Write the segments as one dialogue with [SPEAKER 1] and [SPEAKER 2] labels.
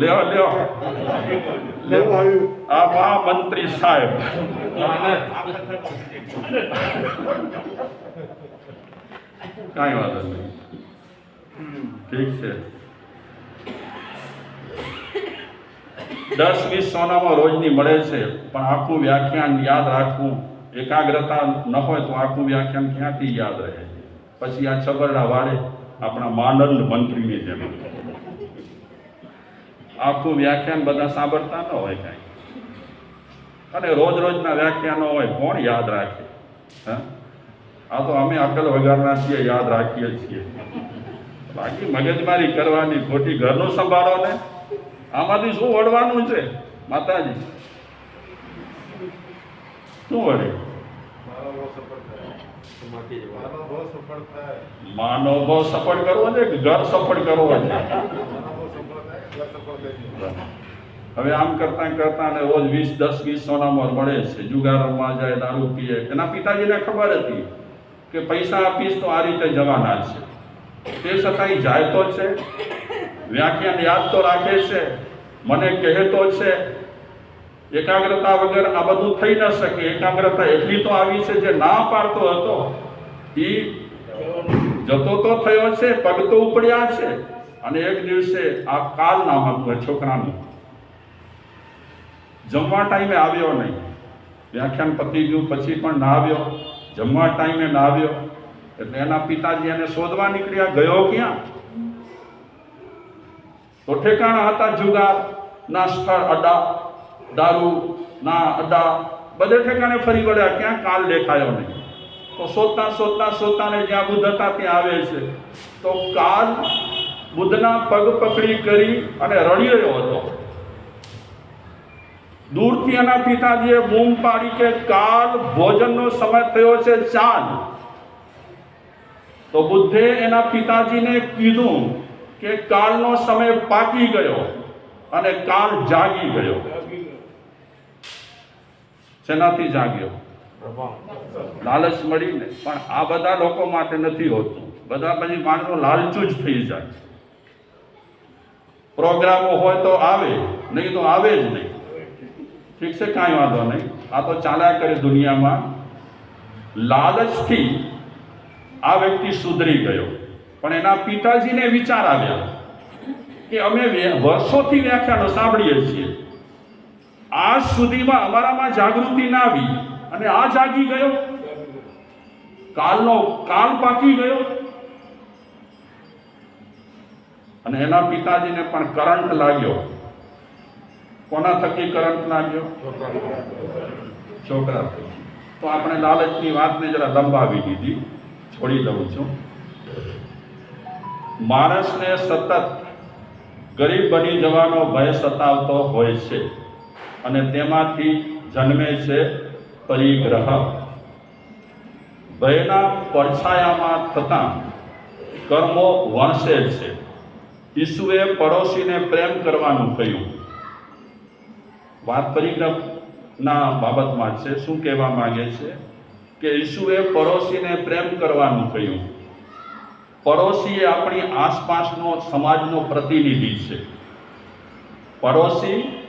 [SPEAKER 1] લ્યો લ્યો.
[SPEAKER 2] નવું આવ્યું
[SPEAKER 1] આ મહામંત્રી સાહેબ. કાંઈ વાંધો નહીં. ઠીક છે. દસ વીસ સોનામાં રોજની મળે છે પણ આખું વ્યાખ્યાન યાદ રાખવું. એકાગ્રતા ન હોય તો આખું વ્યાખ્યાન ક્યાંથી યાદ રહે? પછી આ છબરડા વાળે આપણા માનંદ મંત્રીની જેમ. આખું વ્યાખ્યાન બધા સાંભળતા ન હોય કાંઈ. અને રોજ રોજના વ્યાખ્યાનો હોય કોણ યાદ રાખે? હા? આ તો અમે અકલ વગાડના છીએ, યાદ રાખીએ છીએ. બાકી મગજમારી કરવાની ખોટી ઘરનું સંભાળો ને. આમાંથી શું વળવાનું છે? માતાજી. શું વળે? માનો બહુ સફળ કરવો છે કે ઘર સફળ કરવો છે? હવે આમ કરતા કરતા ને રોજ વીસ, દસ, વીસ સોનામાં મળે છે. જુગારમાં જાય, દારૂ પીએ. એના પિતાજીને ખબર હતી કે પૈસા આપીશ તો આ રીતે જવાના છે. તે છતાંય જાય તો છે. વ્યાખ્યાન યાદ તો રાખે છે. મને કહેતો છે, એકાગ્રતા વગર આ બધું થઈ ન શકે. એકાગ્રતા એટલી તો આવી છે જે ના પાડતો હતો. એ જતો તો થયો છે પગ તો ઉપડ્યા છે. અને એક દિવસે આ કાલ નામ હતું છોકરાનું. જમવા ટાઈમે આવ્યો નહીં. વ્યાખ્યાન પતી ગયું, પછી પણ ના આવ્યો. જમવા ટાઈમે ના આવ્યો. એટલે એના પિતાજી એને શોધવા નીકળ્યા, ગયો ક્યાં? તો ઠેકાણા હતા જુગાર, ના સ્થળ અડ્ડા દારૂ, ના અડ્ડા બધે ઠેકાણે ફરી વળ્યા, ક્યાં કાલ દેખાયો નહીં. તો શોધતા શોધતા શોધતા ને જ્યાં બુદ્ધ હતા ત્યાં આવે છે. તો કાલ બુદ્ધના પગ પકડી કરી અને રડી રહ્યો હતો. દૂરથી એના પિતાજીએ બૂમ પાડી કે, કાલ ભોજનનો સમય થયો છે, ચાલ. તો બુદ્ધે એના પિતાજીને કીધું કે, કાલનો સમય પાકી ગયો અને કાલ જાગી ગયો. શેનાથી જાગ્યો? લાલચ મળીને. પણ આ બધા લોકો માટે નથી હોતું. બધા પછી માણસો લાલચું જ થઈ જાય. પ્રોગ્રામો હોય તો આવે, નહીં તો આવે જ નહીં. ઠીક છે, કાંઈ વાંધો નહીં. આ તો ચાલ્યા કરે દુનિયામાં. લાલચથી આ વ્યક્તિ સુધરી ગયો. પણ એના પિતાજીને વિચાર આવ્યા કે અમે વર્ષોથી વ્યાખ્યાનો સાંભળીએ છીએ. આજ સુધીમાં અમારામાં જાગૃતિ ના આવી. અને આ જાગી ગયો. કાલનો, કાલ પાકી ગયો. અને એના પિતાજીને પણ કરંટ લાગ્યો. કોના થકી કરંટ લાગ્યો? છોકરા તો આપણે લાલચની વાતને જરા લંબાવી દીધી. છોડી દઉં છું. માણસને સતત ગરીબ બની જવાનો ભય સતાવતો હોય છે અને તેમાંથી જન્મે છે પરિગ્રહ. ભયના પડછાયામાં થતા કર્મો વણસે છે. ઈસુએ પડોશીને પ્રેમ કરવાનું કહ્યું. વાત પરિગ્રહના બાબતમાં છે, શું કહેવા માંગે છે કે ઈસુએ પડોશીને પ્રેમ કરવાનું કહ્યું. પડોશી એ આપણી આસપાસનો સમાજનો પ્રતિનિધિ છે. પડોશી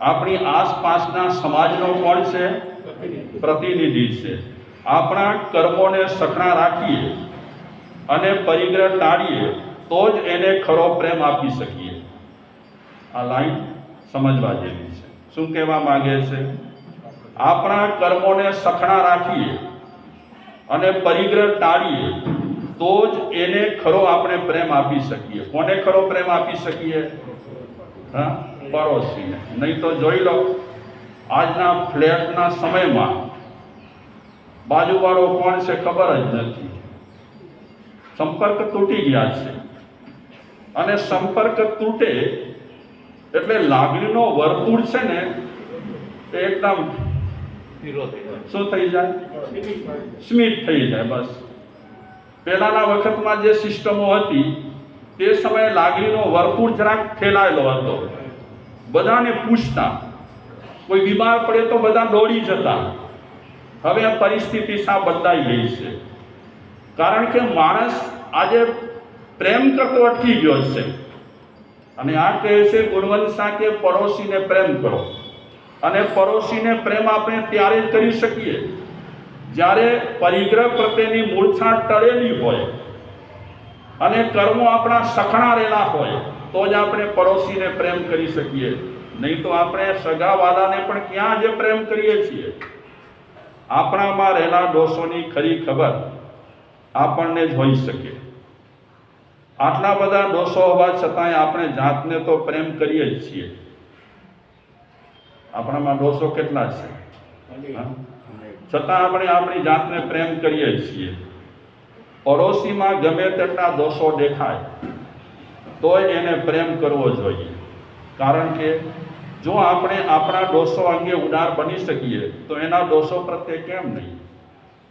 [SPEAKER 1] આપણી આસપાસના સમાજનો કોણ છે? પ્રતિનિધિ છે. આપણા કર્મોને સખણા રાખીએ અને પરિગ્રહ ટાળીએ તો જ એને ખરો પ્રેમ આપી શકીએ. આ લાઈન સમજવા જેવી છે. શું કહેવા માંગે છે? આપણા કર્મોને સખણા રાખીએ અને પરિગ્રહ ટાળીએ તો જ એને ખરો આપણે પ્રેમ આપી શકીએ. કોને ખરો પ્રેમ આપી શકીએ? હા? પડોશીને. નહીં તો જોઈ લો, આજના ફ્લેટના સમયમાં બાજુવાળો કોણ છે ખબર જ નથી. સંપર્ક તૂટી ગયા છે. અને સંપર્ક તૂટે એટલે લાગણીનો વર્તુળ છે ને તે એકદમ શું થઈ જાય? સ્મિત થઈ જાય બસ. પહેલાના વખતમાં જે સિસ્ટમો હતી તે સમયે લાગણીનો વર્તુળ જરાક ફેલાયેલો હતો. બધાને પૂછતા. કોઈ બીમાર પડે તો બધા દોડી જતા. હવે આ પરિસ્થિતિ સા બદલાઈ ગઈ છે. કારણ કે માણસ આજે પ્રેમ કરતો અટકી ગયો છે. અને આ કહે છે ગુણવંશા કે પડોશીને પ્રેમ કરો. અને પડોશીને પ્રેમ આપણે ત્યારે જ કરી શકીએ, જ્યારે પરિગ્રહ પ્રત્યેની મૂળછાણ ટળેલી હોય અને કર્મો આપણા સખણા રહેલા હોય, તો જ આપણે પડોશીને પ્રેમ કરી શકીએ. નહીં તો આપણે સગાવાલાને પણ ક્યાં જે પ્રેમ કરીએ છીએ? આપણામાં રહેલા દોષોની ખરી ખબર આપણને જ હોઈ શકે. આટલા બધા દોષો હોવા છતાંય આપણે જાતને તો પ્રેમ કરીએ જ છીએ. આપણામાં દોષો કેટલા છે? છતાં આપણે આપણી જાતને પ્રેમ કરીએ છીએ. પડોશીમાં ગમે તેટલા દોષો દેખાય, તોય એને પ્રેમ કરવો જોઈએ. કારણ કે જો આપણે આપણા દોષો અંગે ઉદાર બની શકીએ, તો એના દોષો પ્રત્યે કેમ નહીં?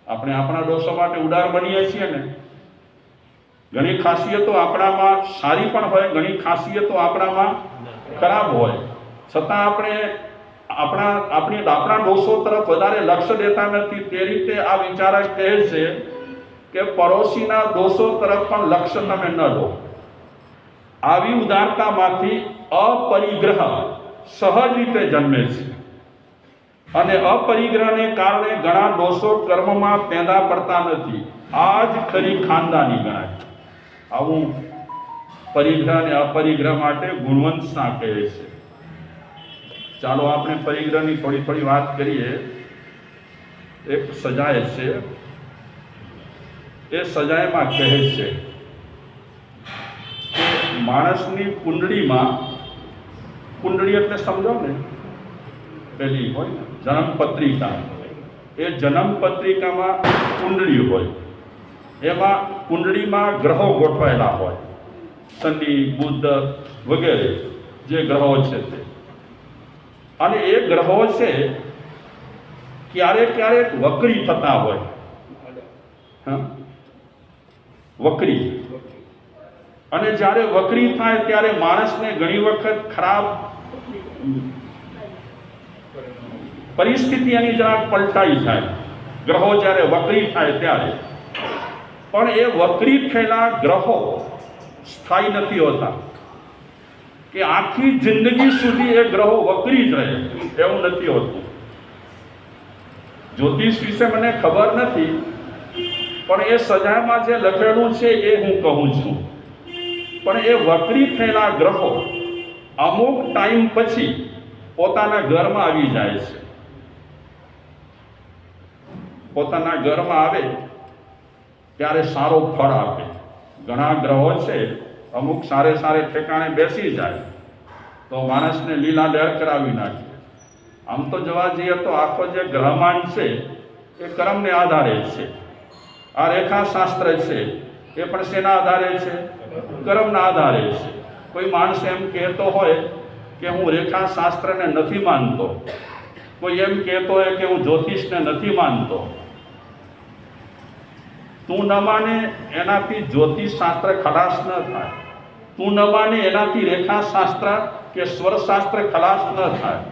[SPEAKER 1] આપણે આપણા દોષો માટે ઉદાર બનીએ છીએ ને? ઘણી ખાસિયતો આપણામાં સારી પણ હોય, ઘણી ખાસિયતો આપણામાં ખરાબ હોય. છતાં આપણે આપણા, આપણી આપણા દોષો તરફ વધારે લક્ષ્ય દેતા નથી. તે રીતે આ વિચારક કહે છે કે પડોશીના દોષો તરફ પણ લક્ષ્ય તમે ન દો આવી ઉદારતામાંથી અપરિગ્રહ સહજ રીતે જન્મે છે. અને અપરિગ્રહને કારણે ઘણા દોષો કર્મમાં પેદા પડતા નથી. આ જ ખરી ખાનદાની ગણાય. આવું પરિગ્રહ અને અપરિગ્રહ માટે ગુણવંતના કહે છે. ચાલો આપણે પરિગ્રહની થોડી થોડી વાત કરીએ. એક સજાય છે. એ સજાયમાં કહે છે કે માણસની કુંડળીમાં, કુંડળી એટલે સમજો ને પેલી હોય જન્મ પત્રિકા એ જન્મ પત્રિકામાં કુંડળી હોય. એમાં કુંડળીમાં ગ્રહો ગોઠવાયેલા હોય. શનિ બુદ્ધ વગેરે જે ગ્રહો છે તે. અને એ ગ્રહો છે ક્યારેક ક્યારેક વક્રી થતા હોય. વક્રી. અને જ્યારે વક્રી થાય ત્યારે માણસને ઘણી વખત ખરાબ પરિસ્થિતિ એની જરાક પલટાઈ જાય. ગ્રહો જ્યારે વક્રી થાય ત્યારે. પણ એ વક્રી થયેલા ગ્રહો સ્થાયી નથી હોતા. કે આખી જિંદગી સુધી એ ગ્રહો વક્રી જ રહે એવું નથી હોતું. જ્યોતિષ વિશે મને ખબર નથી, પણ એ સજામાં જે લખેલું છે એ હું કહું છું. પણ એ વક્રી થયેલા ગ્રહો અમુક ટાઈમ પછી પોતાના ઘરમાં આવી જાય છે. પોતાના ઘરમાં આવે ત્યારે સારો ફળ આપે. ઘણા ગ્રહો છે, અમુક સારે સારે ઠેકાણે બેસી જાય. તો માણસને લીલા લહેર કરાવી નાખે. આમ તો જોવા જઈએ તો આખો જે ગ્રહમાંડ છે, એ કર્મને આધારે છે. આ રેખાશાસ્ત્ર છે, એ પણ શેના આધારે છે? કર્મના આધારે છે. કોઈ માણસ એમ કહેતો હોય કે હું રેખાશાસ્ત્રને નથી માનતો. કોઈ એમ કહેતો હોય કે હું જ્યોતિષને નથી માનતો. તું ન માને એનાથી જ્યોતિષ શાસ્ત્ર ખલાસ ન થાય. તું ન માને એનાથી રેખાશાસ્ત્ર કે સ્વરશાસ્ત્ર ખલાસ ન થાય.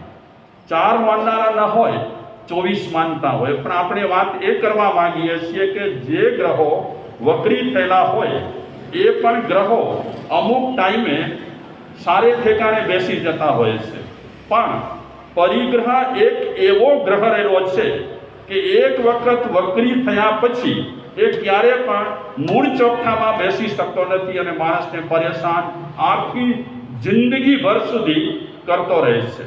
[SPEAKER 1] ચાર માનનારા ન હોય, ચોવીસ માનતા હોય. પણ આપણે વાત એ કરવા માંગીએ છીએ કે જે ગ્રહો વક્રી થયેલા હોય, એ પણ ગ્રહો અમુક ટાઈમે સારે ઠેકાણે બેસી જતા હોય છે. પણ પરિગ્રહ એક એવો ગ્રહ રહેલો છે કે એક વખત વક્રી થયા પછી એ ક્યારે પણ મૂળ ચોખ્ખામાં બેસી શકતો નથી અને માણસને પરેશાન આખી જિંદગીભર સુધી કરતો રહે છે.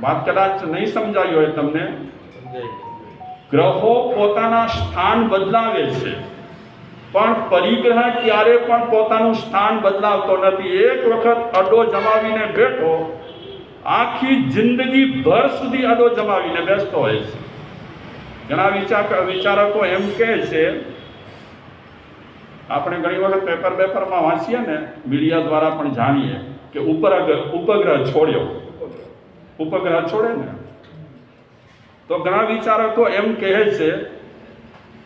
[SPEAKER 1] વાત કદાચ નહીં સમજાવી હોય તમને? ગ્રહો પોતાના સ્થાન બદલાવે છે. પણ પરિગ્રહ ક્યારે પણ પોતાનું સ્થાન બદલાવતો નથી. એક વખત અડો જમાવીને બેઠો, આખી જિંદગી ભર સુધી અડો જમાવીને બેસતો હોય છે. ઘણા વિચાર વિચારકો એમ કહે છે, આપણે ઘણી વખત પેપર પેપરમાં વાંચીએ ને, મીડિયા દ્વારા પણ જાણીએ કે ઉપગ્રહ ઉપગ્રહ છોડ્યો. ઉપગ્રહ છોડે ને. તો ઘણા વિચારકો એમ કહે છે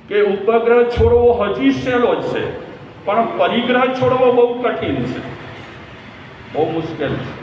[SPEAKER 1] કે ઉપગ્રહ છોડવો હજી સહેલો છે, પણ પરિગ્રહ છોડવો બહુ કઠિન છે. બહુ મુશ્કેલ છે.